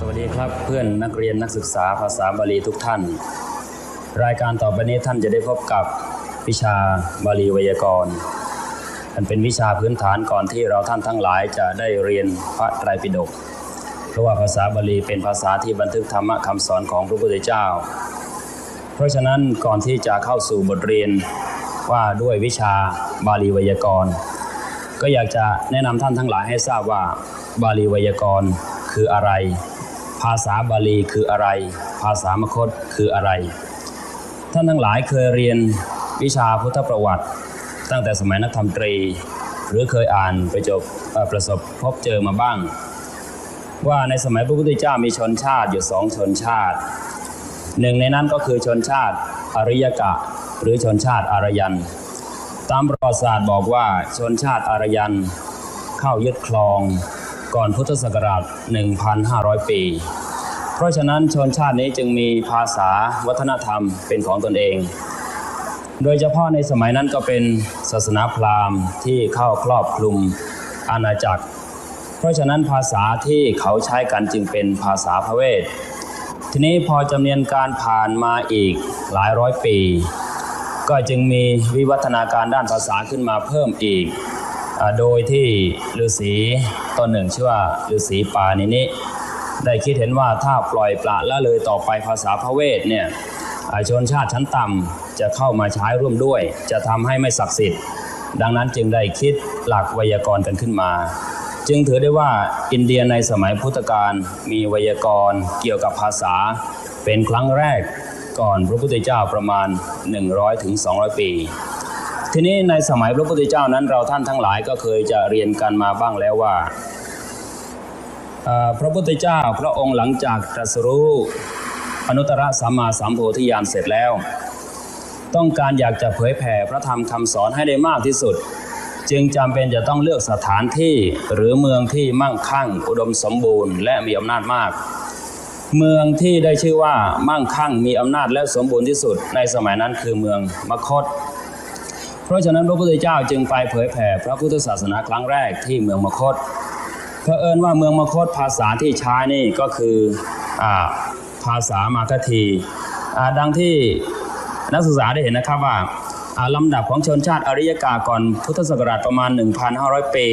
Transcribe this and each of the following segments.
สวัสดีครับเพื่อนนักเรียนนักศึกษาภาษาบาลีทุกท่าน รายการต่อไปนี้ท่านจะได้พบกับวิชาบาลีไวยากรณ์อันเป็นวิชาพื้นฐานก่อนที่เราท่านทั้งหลายจะได้เรียนพระไตรปิฎกเพราะว่าภาษาบาลีเป็นภาษาที่บันทึกธรรมะคำสอนของพระพุทธเจ้า เพราะฉะนั้นก่อนที่จะเข้าสู่บทเรียนว่าด้วยวิชาบาลีไวยากรณ์ก็อยากจะแนะนำท่านทั้งหลายให้ทราบว่าบาลีไวยากรณ์คืออะไร ภาษาบาลีคืออะไร ภาษามคตคืออะไร ท่านทั้งหลายเคยเรียนวิชาพุทธประวัติ ตั้งแต่สมัยนักธรรมตรี หรือเคยอ่านไปจบประสบพบเจอมาบ้าง ว่าในสมัยพระพุทธเจ้ามีชนชาติอยู่สองชนชาติ หนึ่งในนั้นก็คือชนชาติอริยกะ หรือชนชาติอารยัน ตามประวัติศาสตร์บอกว่าชนชาติอารยันเข้ายึดครอง ก่อนพุทธศักราช 1,500 ปี เพราะฉะนั้นชนชาตินี้จึงมีภาษาวัฒนธรรมเป็นของตนเอง โดยเฉพาะในสมัยนั้นก็เป็นศาสนาพราหมณ์ที่เข้าครอบคลุมอาณาจักร เพราะฉะนั้นภาษาที่เขาใช้กันจึงเป็นภาษาพระเวท ทีนี้พอจำเนียนการผ่านมาอีกหลายร้อยปี ก็จึงมีวิวัฒนาการด้านภาษาขึ้นมาเพิ่มอีก โดยที่ฤาษีตนหนึ่งชื่อว่าฤาษีปานินิได้คิดเห็นว่าถ้าปล่อยปละละเลยต่อไปภาษาพระเวทเนี่ยอาชนชาติชั้นต่ำจะเข้ามาใช้ร่วมด้วย จะทำให้ไม่ศักดิ์สิทธิ์ ดังนั้นจึงได้คิดหลักไวยากรณ์กันขึ้นมา จึงถือได้ว่าอินเดียในสมัยพุทธกาลมีไวยากรณ์เกี่ยวกับภาษา เป็นครั้งแรกก่อนพระพุทธเจ้าประมาณ 100ถึง200 ปี ทีนี้ในสมัยพระพุทธเจ้านั้นเราท่านทั้งหลายก็เคยจะเรียนกันมาบ้างแล้วว่า พระพุทธเจ้าพระองค์หลังจากตรัสรู้อนุตตรสัมมาสัมโพธิญาณเสร็จแล้ว ต้องการอยากจะเผยแผ่พระธรรมคำสอนให้ได้มากที่สุด จึงจำเป็นจะต้องเลือกสถานที่หรือเมืองที่มั่งคั่ง อุดมสมบูรณ์และมีอำนาจมาก เมืองที่ได้ชื่อว่ามั่งคั่งมีอำนาจและสมบูรณ์ที่สุด ในสมัยนั้นคือเมืองมคต เพราะฉะนั้นพระพุทธเจ้าจึงไปเผยแผ่พระพุทธศาสนาครั้งแรกที่เมืองมคตเผอิญว่าเมืองมคตภาษาที่ใช้นี่ก็คืออภาษามาคทีดังที่นักศึกษาได้เห็นนะครับว่าอ่าลำดับของชนชาติอริยกาก่อนพุทธศักราชประมาณ 1,500 ปี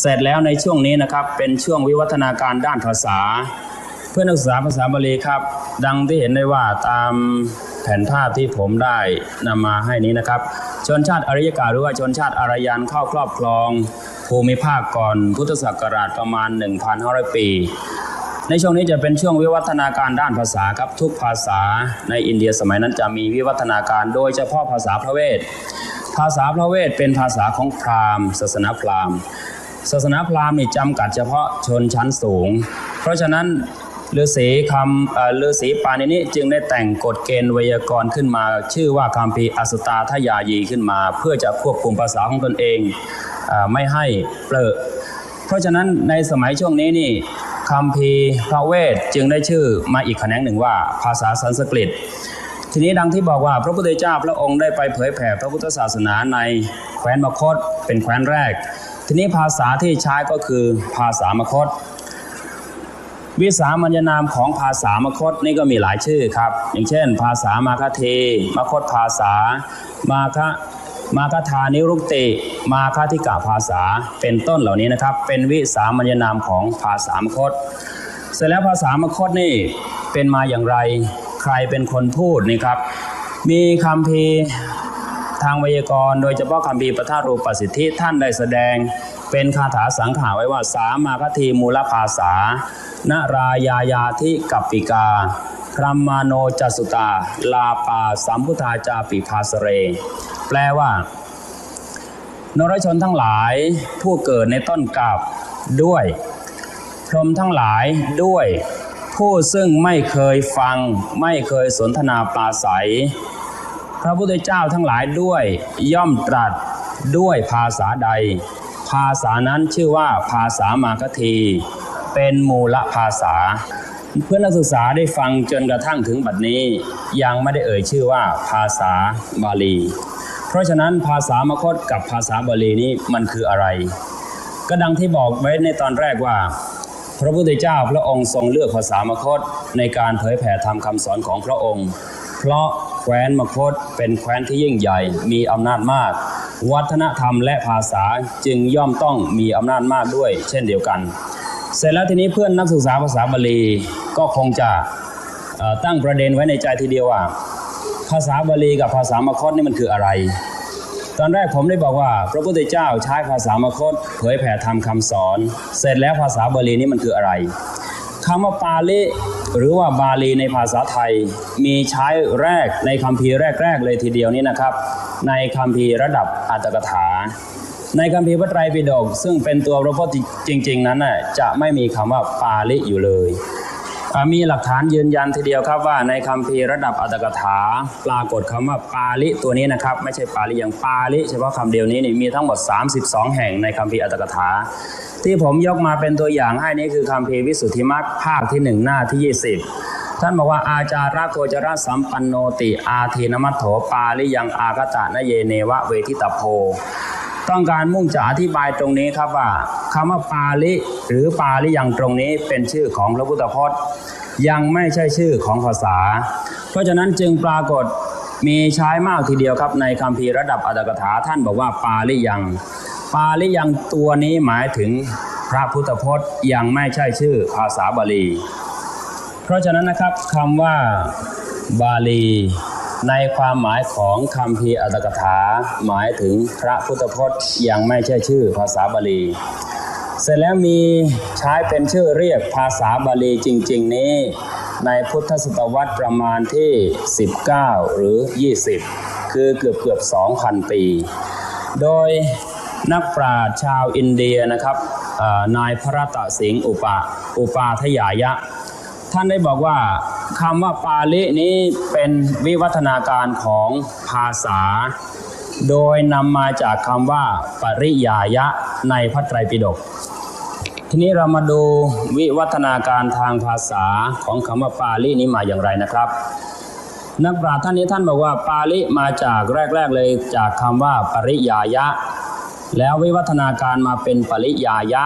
เสร็จแล้วในช่วงนี้นะครับเป็นช่วงวิวัฒนาการด้านภาษา เพื่อนักศึกษาภาษาบาลีครับ ดังที่เห็นได้ว่าตามแผนภาพที่ผมได้นำมาให้นี้นะครับ ชนชาติอริยกาหรือว่าชนชาติอารยันเข้าครอบครองภูมิภาคก่อนพุทธศักราชประมาณ 1,500 ปี ในช่วงนี้จะเป็นช่วงวิวัฒนาการด้านภาษาครับทุกภาษาในอินเดียสมัยนั้นจะมีวิวัฒนาการโดยเฉพาะภาษาพระเวท ภาษาพระเวทเป็นภาษาของพราหมณ์ ศาสนาพราหมณ์ศาสนาพราหมณ์นี่จำกัดเฉพาะชนชั้นสูง เพราะฉะนั้น ฤาษีคำเอ่อฤาษีปานินิจึงได้แต่งกฎเกณฑ์ไวยากรณ์ขึ้นมา ชื่อว่าคำพีอสตาทยายีขึ้นมา เพื่อจะควบคุมภาษาของตนเองอไม่ให้เปรอะเพราะฉะนั้นในสมัยช่วงนี้นี่คำพีพระเวทจึงได้ชื่อมาอีกแขนงหนึ่งว่าภาษาสันสกฤตทีนี้ดังที่บอกว่าพระพุทธเจ้าพระองค์ได้ไปเผยแผ่พระพุทธศาสนาในแคว้นมคตเป็นแคว้นแรก ทีนี้ภาษาที่ใช้ก็คือภาษามคต วิสามัญนามของภาษามคตนี่ก็มีหลายชื่อครับ อย่างเช่น ภาษามาคเท มคตภาษา มาคะมาคทานิรุกติ มาคทิกาภาษาเป็นต้นเหล่านี้นะครับ เป็นวิสามัญนามของภาษามคต เสร็จแล้วภาษามคตนี่เป็นมาอย่างไรใครเป็นคนพูดนี่ครับ มีคำพีทางไวยากรณ์โดยเฉพาะคำพีปร์ปทารูปสิทธิท่านได้แสดง เป็นคาถาสังขาไว้ว่า สามาคทีมูลภาษานรายายาทิกัปปิกาพรหมาโนจัสุตา ลาปาสัมพุทธาจาปิภาสเร แปลว่า นรชนทั้งหลายผู้เกิดในต้นกาบด้วย พรหมทั้งหลายด้วย ผู้ซึ่งไม่เคยฟัง ไม่เคยสนทนาปราศัย พระพุทธเจ้าทั้งหลายด้วย ย่อมตรัสด้วยภาษาใด ภาษานั้นชื่อว่าภาษามาคที เป็นมูลภาษา เพื่อนนักศึกษาได้ฟังจนกระทั่งถึงบัดนี้ ยังไม่ได้เอ่ยชื่อว่าภาษาบาลี เพราะฉะนั้นภาษามคตกับภาษาบาลีนี้มันคืออะไร ก็ดังที่บอกไว้ในตอนแรกว่า พระพุทธเจ้าพระองค์ทรงเลือกภาษามคตในการเผยแผ่ธรรมคำสอนของพระองค์ เพราะแคว้นมคตเป็นแคว้นที่ยิ่งใหญ่มีอำนาจมาก วัฒนธรรมและภาษาจึงย่อมต้องมีอำนาจมากด้วย เช่นเดียวกัน เสร็จแล้วทีนี้เพื่อนนักศึกษาภาษาบาลีก็คงจะตั้งประเด็นไว้ในใจทีเดียวว่า ภาษาบาลีกับภาษามคตนี่มันคืออะไร ตอนแรกผมได้บอกว่า พระพุทธเจ้าใช้ภาษามคตเผยแผ่ธรรมคำสอน เสร็จแล้วภาษาบาลีนี่มันคืออะไรคำว่าปาลิหรือว่าบาลีในภาษาไทยมีใช้แรกในคัมภีร์แรก ๆ เลยทีเดียวนี้นะครับ ในคัมภีร์ระดับอัตถกถา ในคัมภีร์พระไตรปิฎกซึ่งเป็นตัวพระพุทธจริง ๆ นั้นน่ะจะไม่มีคำว่าปาลิอยู่เลยมีหลักฐานยืนยันทีเดียวครับว่าในคัมภีร์ระดับอัตถกถา ปรากฏคำว่าปาลิตัวนี้นะครับ ไม่ใช่ปาลิอย่างปาลิเฉพาะคำเดียวนี้นี่มีทั้งหมด 32 แห่งในคัมภีร์อัตถกถา ที่ผมยกมาเป็นตัวอย่างให้นี่คือคัมภีร์วิสุทธิมรรคภาคที่หนึ่งหน้าที่ 20 ท่านบอกว่าอาจาระโกจระสัมปันโนติอาทีนมัตโถปาลิยังอากตะนเยเนวะเวทิตาโพ ต้องการมุ่งจะอธิบายตรงนี้ครับว่าคำว่าปาลิหรือปาลิยังตรงนี้เป็นชื่อของพระพุทธพจน์ ยังไม่ใช่ชื่อของภาษา เพราะฉะนั้นจึงปรากฏมีใช้มากทีเดียวครับในคัมภีร์ระดับอัตถกถาท่านบอกว่าปาลิยัง ปาลิยังตัวนี้หมายถึงพระพุทธพจน์ยังไม่ใช่ชื่อภาษาบาลี เพราะฉะนั้นนะครับคำว่าบาลี ในความหมายของคำพีอัตถกถา หมายถึงพระพุทธพจน์ยังไม่ใช่ชื่อภาษาบาลี เสร็จแล้วมีใช้เป็นชื่อเรียกภาษาบาลีจริง ๆ นี้ ในพุทธศตวรรษประมาณที่ 19 หรือ 20 คือเกือบเกือบ 2,000 ปี โดยนักปราชญ์ชาวอินเดียนะครับนายพระรัตสิงห์อุปาอุปาทยายะ ท่านได้บอกว่าคำว่าปาลินี้เป็นวิวัฒนาการของภาษา โดยนำมาจากคำว่าปริยายะในพระไตรปิฎกทีนี้เรามาดูวิวัฒนาการทางภาษาของคำว่าปาลินี้มาอย่างไรนะครับ นักปราชญ์ท่านนี้ท่านบอกว่าปาลิมาจากแรก ๆ เลยจากคำว่าปริยายะ แล้ววิวัฒนาการมาเป็นปริยายะ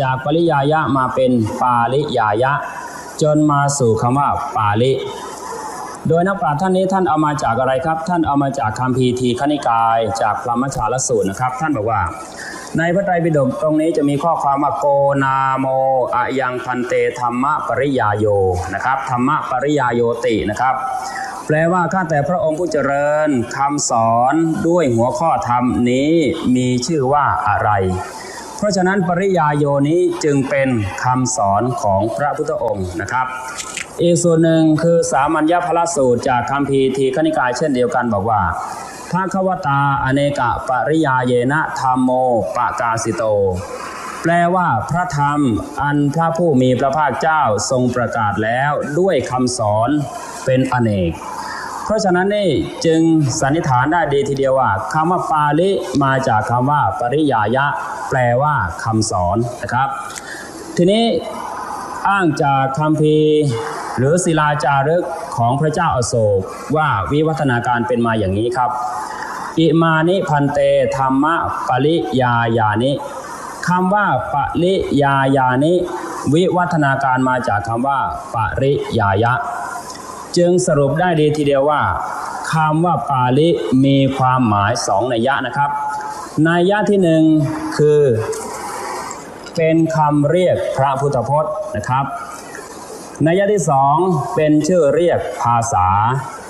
จากปริยายะมาเป็นปาลิยายะ จนมาสู่คำว่าปาลิโดยนักปราชญ์ท่านนี้ท่านเอามาจากอะไรครับ ท่านเอามาจากคัมภีทีคณิกาย จากพระมชาลสูตรนะครับ ท่านบอกว่า ในพระไตรปิฎกตรงนี้จะมีข้อความว่าโกนาโมอะยังพันเตธรรมปริยาโยนะครับธรรมปริยาโยตินะครับแปลว่าข้าแต่พระองค์ผู้เจริญคำสอนด้วยหัวข้อธรรมนี้มีชื่อว่าอะไร เพราะฉะนั้นปริยายโยนี้จึงเป็นคำสอนของพระพุทธองค์นะครับ อีกส่วนหนึ่งคือสามัญญพระสูตรจากคัมภีทีคณิกายเช่นเดียวกันบอกว่าภาควตาอเนกะปริยาเยนะธรรมโมปะกาสิโต แปลว่าพระธรรมอันพระผู้มีพระภาคเจ้าทรงประกาศแล้วด้วยคำสอนเป็นอเนก เพราะฉะนั้นนี่จึงสันนิษฐานได้ดีทีเดียวว่าคำว่าปาลิมาจากคำว่าปริยายะ แปลว่าคำสอนนะครับ ทีนี้อ้างจากคำพีหรือศิลาจารึกของพระเจ้าอาโศกว่าวิวัฒนาการเป็นมาอย่างนี้ครับ อิมานิพันเตธรรมะปริยายานิคำว่าปริยายานิ วิวัฒนาการมาจากคำว่าปริยายะ จึงสรุปได้ดีทีเดียวว่าคำว่าปาลิมีความหมายสองนัยยะนะครับนัยยะที่หนึ่งคือ เป็นคำเรียกพระพุทธพจน์นะครับนัยยะที่สองเป็นชื่อเรียกภาษา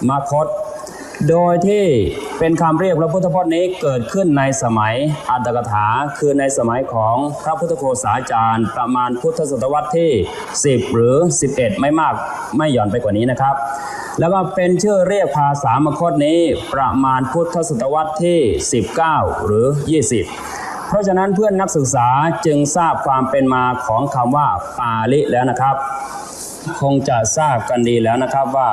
มคต โดยที่เป็นคำเรียกพระพุทธพจน์นี้เกิดขึ้นในสมัยอัตถกถา คือในสมัยของพระพุทธโฆษาจารย์ ประมาณพุทธศตวรรษที่ 10 หรือ 11 ไม่มากไม่หย่อนไปกว่านี้นะครับ แล้วก็เป็นชื่อเรียกภาษามคตนี้ประมาณพุทธศตวรรษที่ 19 หรือ 20เพราะฉะนั้นเพื่อนนักศึกษาจึงทราบความเป็นมาของคำว่าปาลิแล้วนะครับ คงจะทราบกันดีแล้วนะครับว่า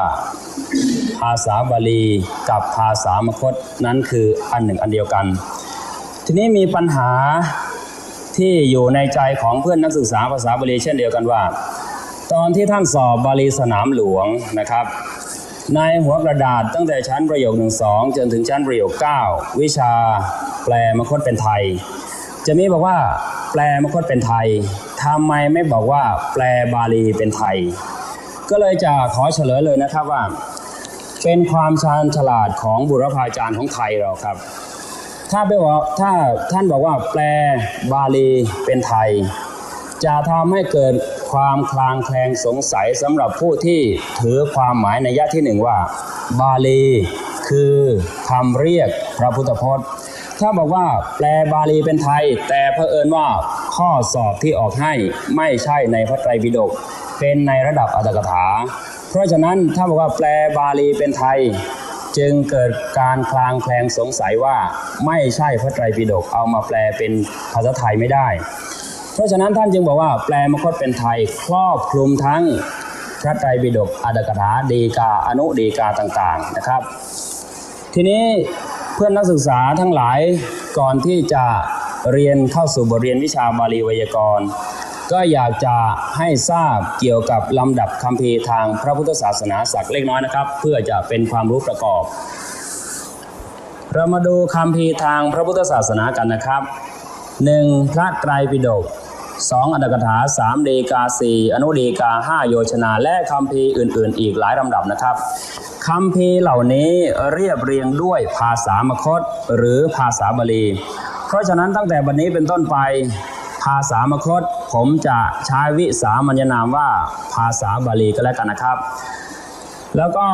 ภาษาบาลีกับภาษามคตนั้นคืออันหนึ่งอันเดียวกัน ทีนี้มีปัญหาที่อยู่ในใจของเพื่อนนักศึกษาภาษาบาลีเช่นเดียวกันว่า ตอนที่ท่านสอบบาลีสนามหลวงนะครับ ในหัวกระดาษตั้งแต่ชั้นประโยคหนึ่งสองจนถึงชั้นประโยค 9 วิชาแปลมคตเป็นไทย จะมีบอกว่า แปลมคตเป็นไทยทำไมไม่บอกว่า แปลบาลีเป็นไทย ก็เลยจะขอเฉลยเลยนะครับว่า เป็นความชาญฉลาดของบุรพาจารย์ของไทยเราครับ ถ้าไปว่าถ้าท่านบอกว่าแปลบาลีเป็นไทย จะทำให้เกิดความคลางแคลงสงสัยสำหรับผู้ที่ถือความหมายในยะที่หนึ่งว่า บาลีคือคำเรียกพระพุทธพจน์ ถ้าบอกว่าแปลบาลีเป็นไทย แต่เผอิญว่าข้อสอบที่ออกให้ไม่ใช่ในพระไตรปิฎกเป็นในระดับอัตถกถา เพราะฉะนั้นถ้าบอกว่าแปลบาลีเป็นไทย จึงเกิดการคลางแคลงสงสัยว่าไม่ใช่พระไตรปิฎกเอามาแปลเป็นภาษาไทยไม่ได้ เพราะฉะนั้นท่านจึงบอกว่าแปลมคตเป็นไทย ครอบคลุมทั้งพระไตรปิฎกอัตถกถาดีกาอนุดีกาต่างๆนะครับ ทีนี้เพื่อนนักศึกษาทั้งหลายก่อนที่จะเรียนเข้าสู่บทเรียนวิชาบาลีไวยากรณ์ ก็อยากจะให้ทราบเกี่ยวกับลำดับคำพีร์ทางพระพุทธศาสนาสักเล็กน้อยนะครับ เพื่อจะเป็นความรู้ประกอบ เรามาดูคำพีร์ทางพระพุทธศาสนากันนะครับหนึ่งพระไตรปิฎกสองอัตถกถาสามดีกาสี่อนุเดกาห้าโยชนา และคำพีร์อื่น ๆ อีกหลายลำดับนะครับคำพีร์เหล่านี้เรียบเรียงด้วยภาษามคตหรือภาษาบาลี เพราะฉะนั้นตั้งแต่บัดนนี้เป็นต้นไป ภาษามคต ผมจะใช้วิสามัญนามว่าภาษาบาลีก็แล้วกันนะครับ แล้วก็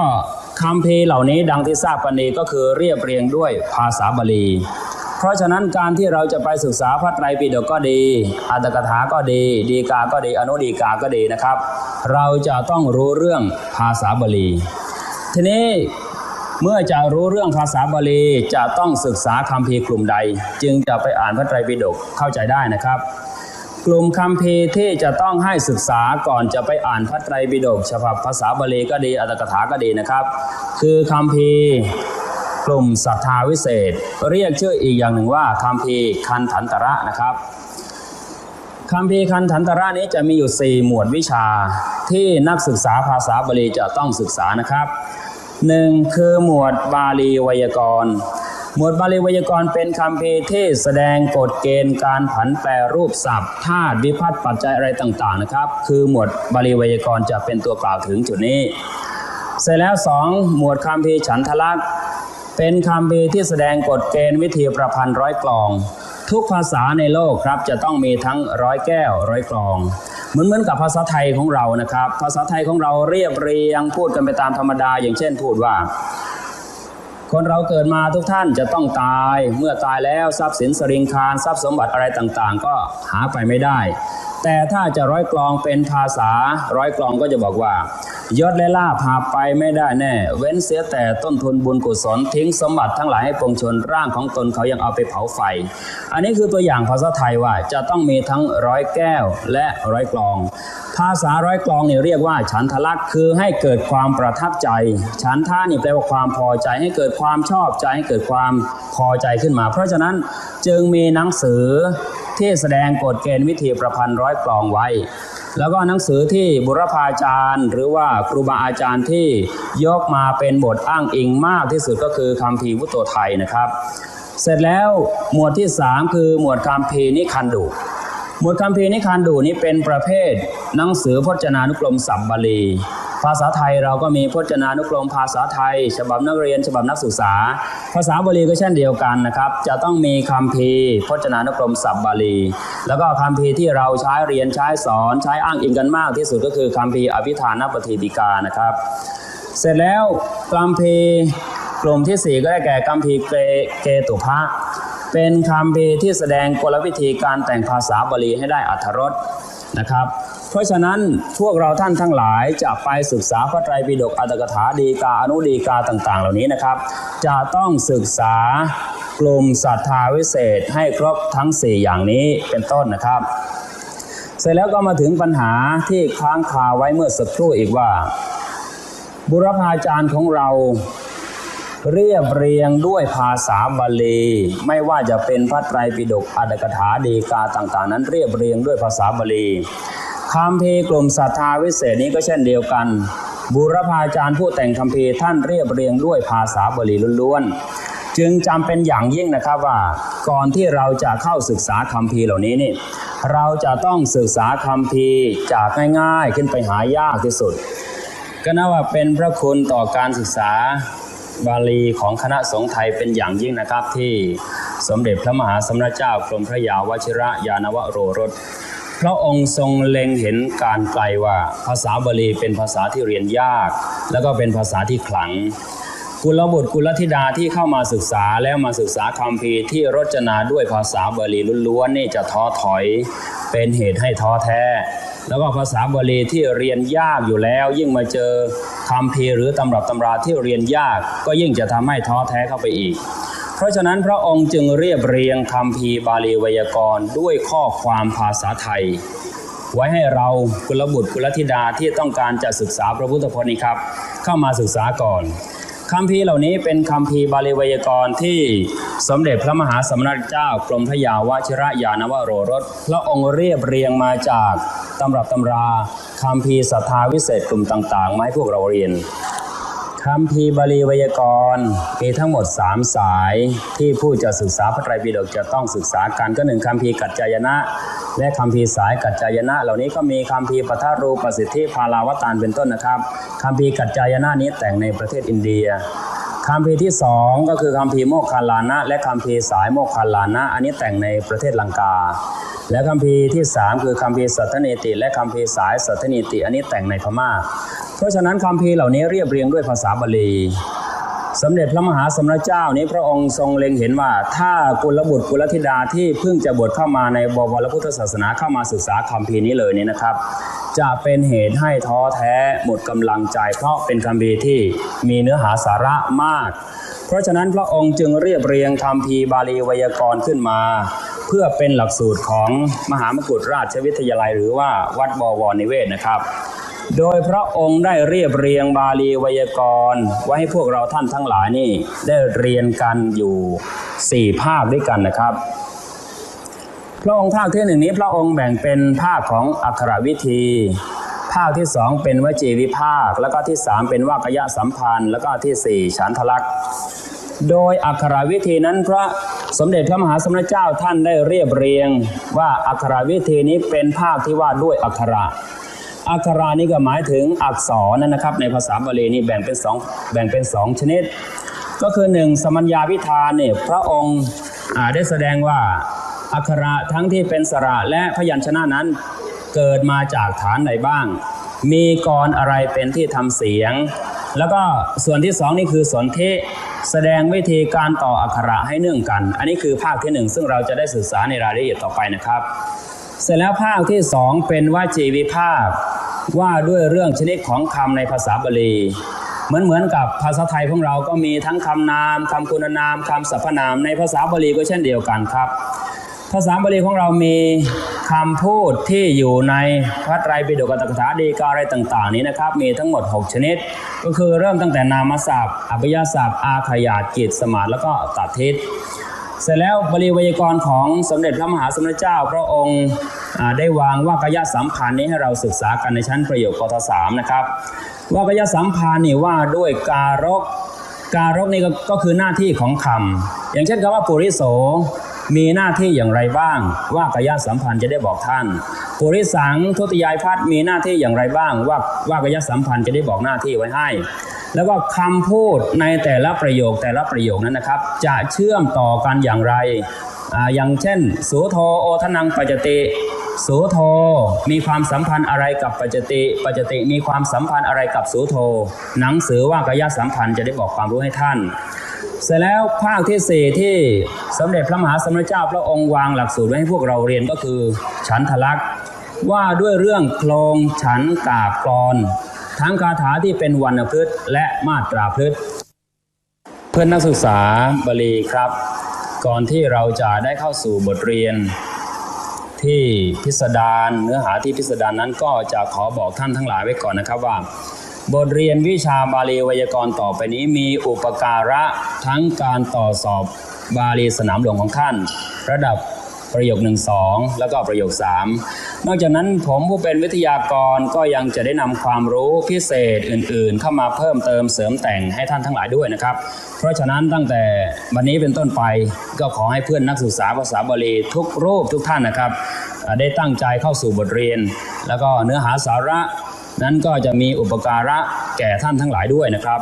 คำพีเหล่านี้ดังที่ทราบกันดีก็คือเรียบเรียงด้วยภาษาบาลี เพราะฉะนั้นการที่เราจะไปศึกษาพระไตรปิฎกก็ดีอัตถกถาก็ดี ดีกาก็ดี อนุดีกาก็ดีนะครับ เราจะต้องรู้เรื่องภาษาบาลี ทีนี้ เมื่อจะรู้เรื่องภาษาบาลีจะต้องศึกษาคำพีร์กลุ่มใด จึงจะไปอ่านพระไตรปิฎกเข้าใจได้นะครับ กลุ่มคำพีร์ที่จะต้องให้ศึกษาก่อนจะไปอ่านพระไตรปิฎกฉบับภาษาบาลีก็ดีอัตถกถาก็ดีนะครับ คือคำพีร์กลุ่มศรัทธาวิเศษ เรียกชื่ออีกอย่างหนึ่งว่าคำพีร์คันถันตระนะครับคำพีคันถันตระนี้จะมีอยู่ 4 หมวดวิชาที่นักศึกษาภาษาบาลีจะต้องศึกษานะครับ หนึ่งคือหมวดบาลีไวยากรณ์ หมวดบาลีไวยากรณ์เป็นคำพีที่แสดงกฎเกณฑ์การผันแปรรูปศัพท์ธาตุวิพัตน์ปัจจัยอะไรต่างๆนะครับ คือหมวดบาลีไวยากรณ์จะเป็นตัวกล่าวถึงจุดนี้ เสร็จแล้วสองหมวดคำพีฉันทลักษณ์เป็นคำพีที่แสดงกฎเกณฑ์วิธีประพันธ์ร้อยกลอง ทุกภาษาในโลกครับจะต้องมีทั้งร้อยแก้วร้อยกลอง เหมือนเหมือนกับภาษาไทยของเรานะครับ ภาษาไทยของเราเรียบเรียงพูดกันไปตามธรรมดา อย่างเช่นพูดว่า คนเราเกิดมาทุกท่านจะต้องตาย เมื่อตายแล้วทรัพย์สินสริงคารทรัพย์สมบัติอะไรต่างๆ ก็หาไปไม่ได้ แต่ถ้าจะร้อยกลองเป็นภาษาร้อยกลองก็จะบอกว่า ยศและลาภหาไปไม่ได้แน่ เว้นเสียแต่ต้นทุนบุญกุศลทิ้งสมบัติทั้งหลายให้ปวงชนร่างของตนเขายังเอาไปเผาไฟ อันนี้คือตัวอย่างภาษาไทยว่าจะต้องมีทั้งร้อยแก้วและร้อยกลอง ภาษาร้อยกลองเนี่ยเรียกว่า ฉันทลักษ์คือให้เกิดความประทับใจ ฉันท่านี่แปลว่าความพอใจให้เกิดความชอบใจให้เกิดความพอใจขึ้นมา เพราะฉะนั้นจึงมีหนังสือที่แสดงกฎเกณฑ์วิธีประพันธ์ร้อยกลองไว้ แล้วก็หนังสือที่บุรพาจารย์ หรือว่าครูบาอาจารย์ที่ยกมาเป็นบทอ้างอิงมากที่สุดก็คือคำพีวุตโตไทยนะครับ เสร็จแล้วหมวดที่ 3 คือหมวดคำพีนิคันดุหมวดคำพีนิคันดูนี้เป็นประเภทหนังสือพจนานุกรมสัมบาลี ภาษาไทยเราก็มีพจนานุกรมภาษาไทย ฉบับนักเรียน ฉบับนักศึกษา ภาษาบาลีก็เช่นเดียวกันนะครับ จะต้องมีคัมภีพจนานุกรมศัพท์บาลี แล้วก็คัมภีที่เราใช้เรียนใช้สอนใช้อ้างอิงกันมากที่สุดก็คือคัมภีอภิธานปฏิติกานะครับ เสร็จแล้วคัมภีกลุ่มที่สี่ก็ได้แก่คัมภีเกเตุพะเป็นคำพีที่แสดงกลวิธีการแต่งภาษาบาลีให้ได้อัธรส นะครับ เพราะฉะนั้นพวกเราท่านทั้งหลายจะไปศึกษาพระไตรปิฎกอัตถกถาดีกาอนุดีกาต่าง ๆ เหล่านี้นะครับ จะต้องศึกษากลุ่มศรัทธาวิเศษให้ครบทั้ง 4 อย่างนี้เป็นต้นนะครับ เสร็จแล้วก็มาถึงปัญหาที่ค้างคาไว้เมื่อสักครู่อีกว่า บุรพาจารย์ของเรา เรียบเรียงด้วยภาษาบาลี ไม่ว่าจะเป็นพระไตรปิฎกอัตถกถาดีกาต่างๆ นั้นเรียบเรียงด้วยภาษาบาลีคำพีร์กลุ่มศรัทธาวิเศษนี้ก็เช่นเดียวกัน บุรพาจารย์ผู้แต่งคำพีร์ท่านเรียบเรียงด้วยภาษาบาลีล้วนๆ จึงจำเป็นอย่างยิ่งนะครับว่า ก่อนที่เราจะเข้าศึกษาคำพีร์เหล่านี้นี่เราจะต้องศึกษาคำพีร์จากง่ายๆ ขึ้นไปหายากที่สุด ก็นับว่าเป็นพระคุณต่อการศึกษา บาลีของคณะสงฆ์ไทยเป็นอย่างยิ่งนะครับ ที่สมเด็จพระมหาสมณเจ้ากรมพระยาวชิระยานวโรรสพระองค์ทรงเล็งเห็นการไกลว่าภาษาบาลีเป็นภาษาที่เรียนยาก แล้วก็เป็นภาษาที่ขลังกุลบุตรกุลธิดาที่เข้ามาศึกษาแล้วมาศึกษาคำพีที่รจนาด้วยภาษาบาลีล้วนๆนี่จะท้อถอย เป็นเหตุให้ท้อแท้ แล้วก็ภาษาบาลีที่เรียนยากอยู่แล้ว ยิ่งมาเจอคำพีหรือตำรับตำราที่เรียนยาก ก็ยิ่งจะทำให้ท้อแท้เข้าไปอีก เพราะฉะนั้นพระองค์จึงเรียบเรียงคำพีบาลีไวยากรณ์ด้วยข้อความภาษาไทย ไว้ให้เรากุลบุตรกุลธิดาที่ต้องการจะศึกษาพระพุทธพจน์นี้ครับ เข้ามาศึกษาก่อน คำพีเหล่านี้เป็นคำพีบาลีไวยากรณ์ที่สมเด็จพระมหาสมณเจ้ากรมพระยาวชิระยานวโรรสพระองค์เรียบเรียงมาจากตำรับตำราคำพีศรัทธาวิเศษกลุ่มต่าง ๆ มาให้พวกเราเรียน คำพีร์บาลีไวยากรณ์มีทั้งหมด 3 สายที่ผู้จะศึกษาพระไตรปิฎกจะต้องศึกษากันก็หนึ่งคำพีร์กัจจายนะ และคำพีร์สายกัจจายนะ เหล่านี้ก็มีคำพีร์ปทารูปสิทธิพาลาวตานเป็นต้นนะครับคำพีร์กัจจายนะนี้แต่งในประเทศอินเดียคำพีร์ที่สองก็คือคำพีร์โมคคัลลานะ และคำพีร์สายโมคคัลลานะ อันนี้แต่งในประเทศลังกา และคำพีร์ที่สามคือคำพีร์สัทธเนติ และคำพีร์สายสัทธเนติ อันนี้แต่งในพม่า เพราะฉะนั้นคำพีเหล่านี้เรียบเรียงด้วยภาษาบาลีสมเด็จพระมหาสมณเจ้านี้พระองค์ทรงเล็งเห็นว่า ถ้ากุลบุตรกุลธิดาที่เพิ่งจะบวชเข้ามาในบวรพุทธศาสนาเข้ามาศึกษาคำพีนี้เลยนี่นะครับ จะเป็นเหตุให้ท้อแท้หมดกำลังใจ เพราะเป็นคำพีที่มีเนื้อหาสาระมาก เพราะฉะนั้นพระองค์จึงเรียบเรียงคำพีบาลีไวยากรณ์ขึ้นมา เพื่อเป็นหลักสูตรของมหามกุฏราชวิทยาลัย หรือว่าวัดบวรนิเวศนะครับ โดยพระองค์ได้เรียบเรียงบาลีไวยากรณ์ ไว้ให้พวกเราท่านทั้งหลายนี่ได้เรียนกันอยู่สี่ภาคด้วยกันนะครับ พระองค์ภาคที่หนึ่งนี้พระองค์แบ่งเป็นภาคของอักขรวิธี ภาคที่สองเป็นวจีวิภาค แล้วก็ที่สามเป็นวากยะสัมพันธ์ แล้วก็ที่สี่ฉันทลักษณ์โดยอักขรวิธีนั้นพระสมเด็จพระมหาสมณเจ้าท่านได้เรียบเรียงว่าอักขรวิธีนี้เป็นภาคที่ว่าด้วยอักขระ อักขรานี่ก็หมายถึงอักษรนั่นนะครับ ในภาษาบาลีนี่แบ่งเป็นสองแบ่งเป็นสองชนิด ก็คือหนึ่งสมัญญาวิธานเนี่ยพระองค์ได้แสดงว่าอักขระทั้งที่เป็นสระและพยัญชนะนั้นเกิดมาจากฐานไหนบ้าง มีกรอะไรเป็นที่ทำเสียง แล้วก็ส่วนที่สองนี่คือสนธิแสดงวิธีการต่ออักขระให้เนื่องกัน อันนี้คือภาคที่หนึ่งซึ่งเราจะได้ศึกษาในรายละเอียดต่อไปนะครับ เสร็จแล้วภาคที่สองเป็นวจีวิภาค ว่าด้วยเรื่องชนิดของคำในภาษาบาลีเหมือนเหมือนกับภาษาไทยของเราก็มีทั้งคำนามคำคุณนามคำสรรพนาม ในภาษาบาลีก็เช่นเดียวกันครับ ภาษาบาลีของเรามีคำพูดที่อยู่ในพระไตรปิฎกอัตถกถาดีกาอะไรต่าง ๆ นี้นะครับ มีทั้งหมด 6 ชนิด ก็คือเริ่มตั้งแต่นามศัพท์อัพยศัพท์อาขยาตกิจสมาสแล้วก็ตัดทิศเสร็จแล้วบริไวยากรณ์ของสมเด็จพระมหาสมณเจ้าพระองค์ ได้วางว่ากยสัมพันธ์นี้ให้เราศึกษากันในชั้นประโยคกทสามนะครับว่ากยสัมพันธ์นี่ว่าด้วยการกการกนี่ก็คือหน้าที่ของคำอย่างเช่นคำว่าปุริโสมีหน้าที่อย่างไรบ้าง ว่ากยสัมพันธ์จะได้บอกท่านปุริสังทุติยายพัฒมีหน้าที่อย่างไรบ้าง ว่าว่ากยสัมพันธ์จะได้บอกหน้าที่ไว้ให้ แล้วก็คำพูดในแต่ละประโยคแต่ละประโยคนั้นนะครับ จะเชื่อมต่อกันอย่างไรออย่างเช่นสุโธโอทนังปัจจติ สุโธมีความสัมพันธ์อะไรกับปัจจติ ปัจจติมีความสัมพันธ์อะไรกับสุโธหนังสือว่ากยสัมพันธ์จะได้บอกความรู้ให้ท่านเสร็จแล้วภาคที่สี่ที่สมเด็จพระมหาสมณเจ้าพระองค์วางหลักสูตรไว้ให้พวกเราเรียนก็คือ ฉันทลักษ์ว่าด้วยเรื่องโครงฉันกาบกรอนทั้งคาถาที่เป็นวรรณพฤษและมาตราพฤษเพื่อนนักศึกษาบาลีครับ ก่อนที่เราจะได้เข้าสู่บทเรียน ที่พิสดารเนื้อหาที่พิสดารนั้นก็จะขอบอกท่านทั้งหลายไว้ก่อนนะครับว่า บทเรียนวิชาบาลีไวยากรณ์ต่อไปนี้มีอุปการะทั้งการต่อสอบบาลีสนามหลวงของท่าน ระดับประโยคหนึ่งสองแล้วก็ประโยคสาม นอกจากนั้นผมผู้เป็นวิทยากรก็ยังจะได้นำความรู้พิเศษอื่น ๆ เข้ามาเพิ่มเติมเสริมแต่งให้ท่านทั้งหลายด้วยนะครับ เพราะฉะนั้นตั้งแต่วันนี้เป็นต้นไปก็ขอให้เพื่อนนักศึกษาภาษาบาลีทุกรูปทุกท่านนะครับ ได้ตั้งใจเข้าสู่บทเรียน แล้วก็เนื้อหาสาระนั้นก็จะมีอุปการะแก่ท่านทั้งหลายด้วยนะครับ